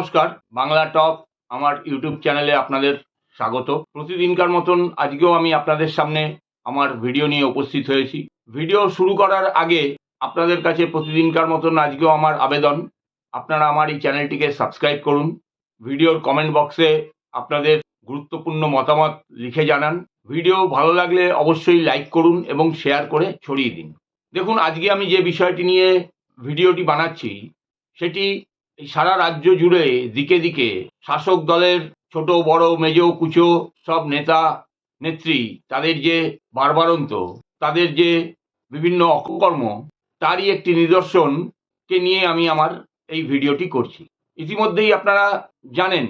নমস্কার, বাংলা টক আমার ইউটিউব চ্যানেলে আপনাদের স্বাগত। প্রতিদিনকার মতন আজকেও আমি আপনাদের সামনে আমার ভিডিও নিয়ে উপস্থিত হয়েছি। ভিডিও শুরু করার আগে আপনাদের কাছে প্রতিদিনকার মতন আজকেও আমার আবেদন। আপনারা আমার এই চ্যানেলটিকে সাবস্ক্রাইব করুন। ভিডিওর কমেন্ট বক্সে আপনাদের গুরুত্বপূর্ণ মতামত লিখে জানান। ভিডিও ভালো লাগলে অবশ্যই লাইক করুন এবং শেয়ার করে ছড়িয়ে দিন। দেখুন, আজকে আমি যে বিষয়টি নিয়ে ভিডিওটি বানাচ্ছি, সেটি এই সারা রাজ্য জুড়ে দিকে দিকে শাসক দলের ছোট, বড়, মেজ, কুচো সব নেতা, নেত্রী তাদের যে বারবারন্ত, তাদের যে বিভিন্ন অকর্ম, তারই একটি নিদর্শনকে নিয়ে আমি আমার এই ভিডিওটি করছি। ইতিমধ্যেই আপনারা জানেন,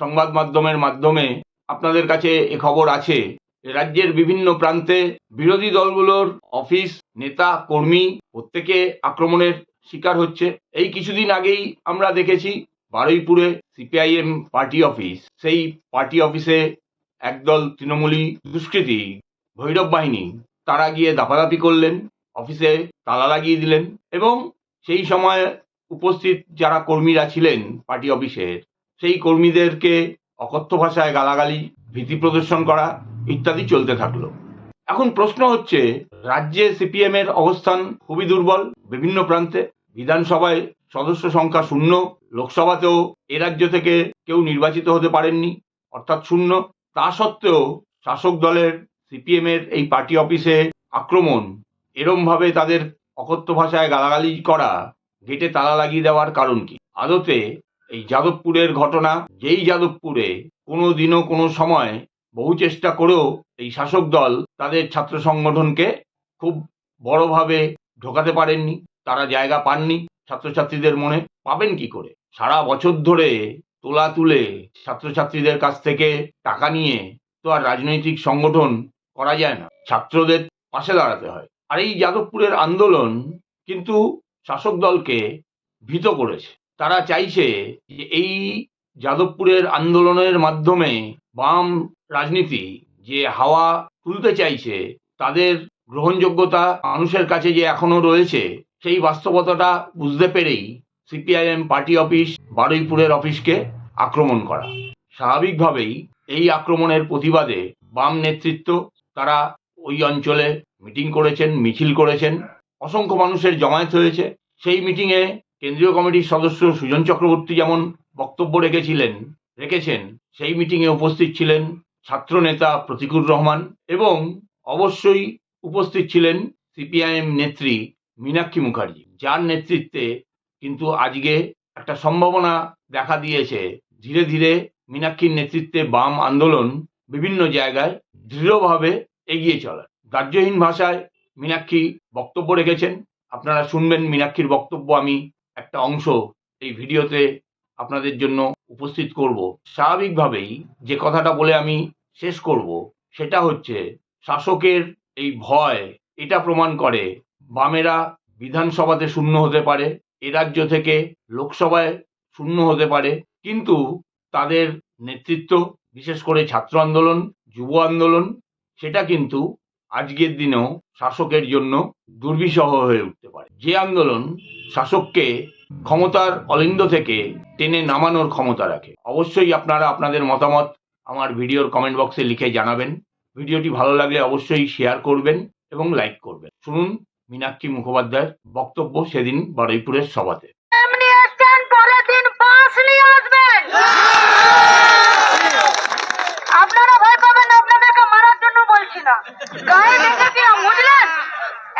সংবাদ মাধ্যমের মাধ্যমে আপনাদের কাছে এ খবর আছে, রাজ্যের বিভিন্ন প্রান্তে বিরোধী দলগুলোর অফিস, নেতা, কর্মী প্রত্যেকে আক্রমণের শিকার হচ্ছে। এই কিছুদিন আগেই আমরা দেখেছি বারুইপুরে সিপিআইএম পার্টি অফিস। সেই পার্টি অফিসে একদল তৃণমূলী দুষ্কৃতী, ভৈরব বাহিনী, তারা গিয়ে দাপাদাপি করলেন, অফিসে তালা লাগিয়ে দিলেন এবং সেই সময় উপস্থিত যারা কর্মীরা ছিলেন পার্টি অফিসের, সেই কর্মীদেরকে অকথ্য ভাষায় গালাগালি, ভীতি প্রদর্শন করা ইত্যাদি চলতে থাকল। এখন প্রশ্ন হচ্ছে, রাজ্যে সিপিএম এর অবস্থান খুবই দুর্বল বিভিন্ন প্রান্তে। বিধানসভায় সদস্য সংখ্যা শূন্য, লোকসভাতেও এ রাজ্য থেকে কেউ নির্বাচিত হতে পারেননি, অর্থাৎ শূন্য। তা সত্ত্বেও শাসক দলের সিপিএম এর এই পার্টি অফিসে আক্রমণ এরম ভাবে তাদের অকথ্য ভাষায় গালাগালি করা, গেটে তালা লাগিয়ে দেওয়ার কারণ কি? আদতে এই যাদবপুরের ঘটনা, যেই যাদবপুরে কোনো দিনও কোনো সময় বহু চেষ্টা করেও এই শাসক দল তাদের ছাত্র সংগঠনকে খুব বড়ভাবে ঢোকাতে পারেননি, তারা জায়গা পাননি ছাত্রছাত্রীদের মনে। পাবেন কি করে? সারা বছর ধরে তোলা তুলে ছাত্রছাত্রীদের কাছ থেকে টাকা নিয়ে তো আর রাজনৈতিক সংগঠন করা যায় না। ছাত্রদের পাশে দাঁড়াতে হয়। আর এই যাদবপুরের আন্দোলন কিন্তু শাসক দলকে ভীত করেছে। তারা চাইছে যে এই যাদবপুরের আন্দোলনের মাধ্যমে বাম রাজনীতি যে হাওয়া তুলতে চাইছে, তাদের গ্রহণযোগ্যতা মানুষের কাছে যে এখনও রয়েছে, সেই বাস্তবতাটা বুঝতে পেরেই সিপিআইএম পার্টি অফিস বারুইপুরের অফিসকে আক্রমণ করা। স্বাভাবিকভাবেই এই আক্রমণের প্রতিবাদে বাম নেতৃত্ব, তারা ওই অঞ্চলে মিটিং করেছেন, মিছিল করেছেন। অসংখ্য মানুষের জমায়েত হয়েছে। সেই মিটিংয়ে কেন্দ্রীয় কমিটির সদস্য সুজন চক্রবর্তী যেমন বক্তব্য রেখেছিলেন, রেখেছেন সেই মিটিংয়ে উপস্থিত ছিলেন ছাত্র নেতা প্রতিকুর রহমান এবং অবশ্যই উপস্থিত ছিলেন সিপিআইএম নেত্রী মীনাক্ষী মুখার্জি, যার নেতৃত্বে কিন্তু আজকে একটা সম্ভাবনা দেখা দিয়েছে। ধীরে ধীরে মীনাক্ষীর নেতৃত্বে বাম আন্দোলন বিভিন্ন জায়গায় দৃঢ়ভাবে এগিয়ে চলা। রাজ্যহীন ভাষায় মীনাক্ষী বক্তব্য রেখেছেন। আপনারা শুনবেন মীনাক্ষীর বক্তব্য। আমি একটা অংশ এই ভিডিওতে আপনাদের জন্য উপস্থিত করব। স্বাভাবিকভাবেই যে কথাটা বলে আমি শেষ করব, সেটা হচ্ছে শাসকের এই ভয়, এটা প্রমাণ করে বামেরা বিধানসভাতে শূন্য হতে পারে, এ রাজ্য থেকে লোকসভায় শূন্য হতে পারে, কিন্তু তাদের নেতৃত্ব, বিশেষ করে ছাত্র আন্দোলন, যুব আন্দোলন, সেটা কিন্তু আজকের দিনেও শাসকের জন্য দুর্বিষহ হয়ে উঠতে পারে। যে আন্দোলন শাসককে ক্ষমতার অলিন্দ থেকে টেনে নামানোর ক্ষমতা রাখে। অবশ্যই আপনারা আপনাদের মতামত আমার ভিডিওর কমেন্ট বক্সে লিখে জানাবেন। ভিডিওটি ভালো লাগলে অবশ্যই শেয়ার করবেন এবং লাইক করবেন। শুনুন মীনাক্ষী মুখোপাধ্যায়ের বক্তব্য সেদিন বারুইপুরের সভাতে এমনি আসছেন পরের দিন বাস নিয়ে আসবেন আপনারা ভয় পাবেন না, আপনাদেরকে মারার জন্য বলছি না গায়ে দেখেছিলাম বুঝলেন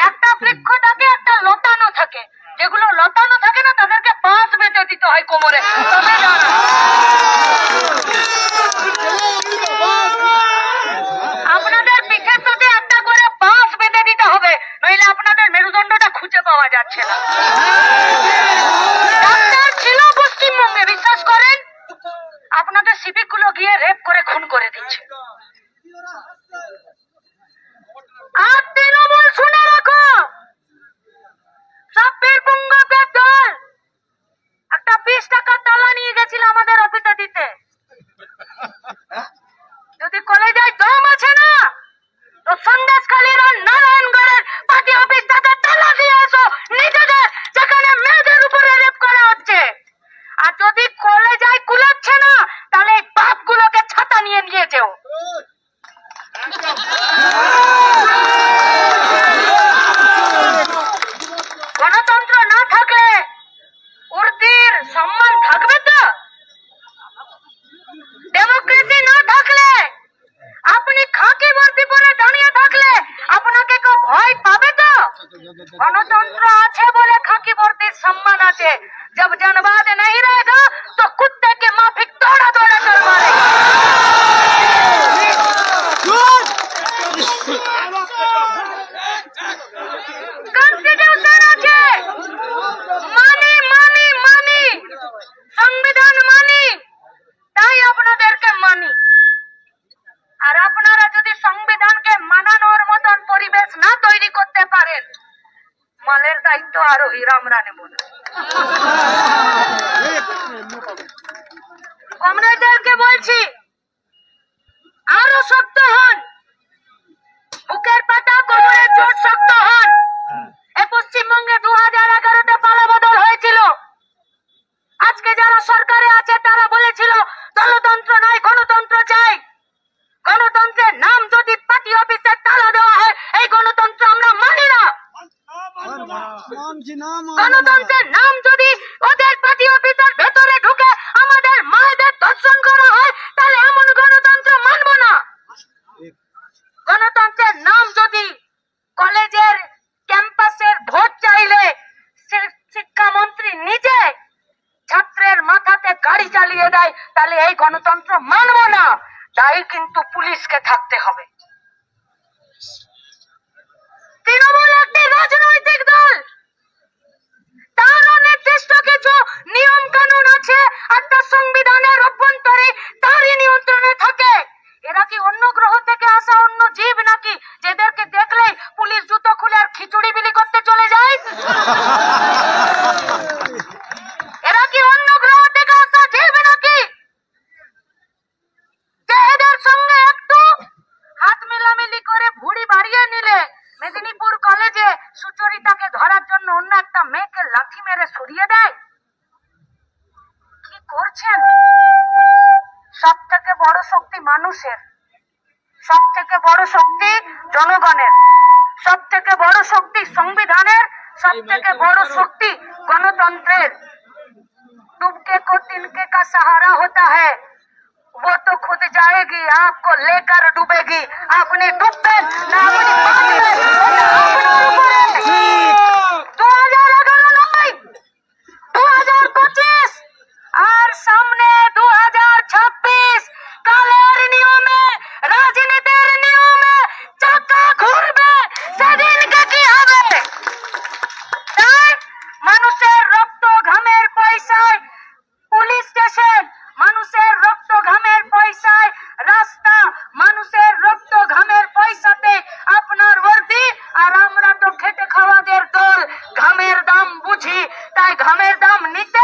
একটা বৃক্ষ থাকে একটা লতানো থাকে যেগুলো লতানো থাকে না তাদেরকে বাঁশ বেঁধে দিতে হয় কোমরে তবে দাঁড়ায়। আপনাদের পিঠের সাথে একটা করে বাঁশ বেঁধে দিতে হবে, নইলে আপনাদের মেরুদণ্ডটা খুঁজে পাওয়া যাচ্ছে না। ডাক্তার ছিল পশ্চিমবঙ্গে, বিশ্বাস করেন? আপনাদের সিভিকগুলো গিয়ে রেপ করে, খুন করে দিচ্ছে। গণতন্ত্র আছে বলে খাকি বর্তির সম্মান আছে। जब জনবাদ নাই रहेगा তো কুত্তে কে মাফিক दौड़ा दौड़ा करवा মানি মানি মানি। সংবিধান মানি। তাই আপনাদেরকে মানি। আর আপনারা যদি সংবিধানকে মানানোর মতন পরিবেশ না তৈরি করতে পারেন মালের দায়িত্ব আর ওই রামরা নেব না কমরেডদেরকে বলছি আরও শক্ত হন। থাকতে হবে। করছেন? সব থেকে বড় শক্তি মানুষের। সব থেকে বড় শক্তি জনগণের। সব থেকে বড় শক্তি সংবিধানের। সব থেকে বড় শক্তি গণতন্ত্রের। ডুবকে কো তিনকে কা সাহারা হতা হ্যা वो तो खुद जाएगी आपको लेकर डूबेगी आपने डूबे ना अपनी বুঝি তাই ঘামের দাম নিতে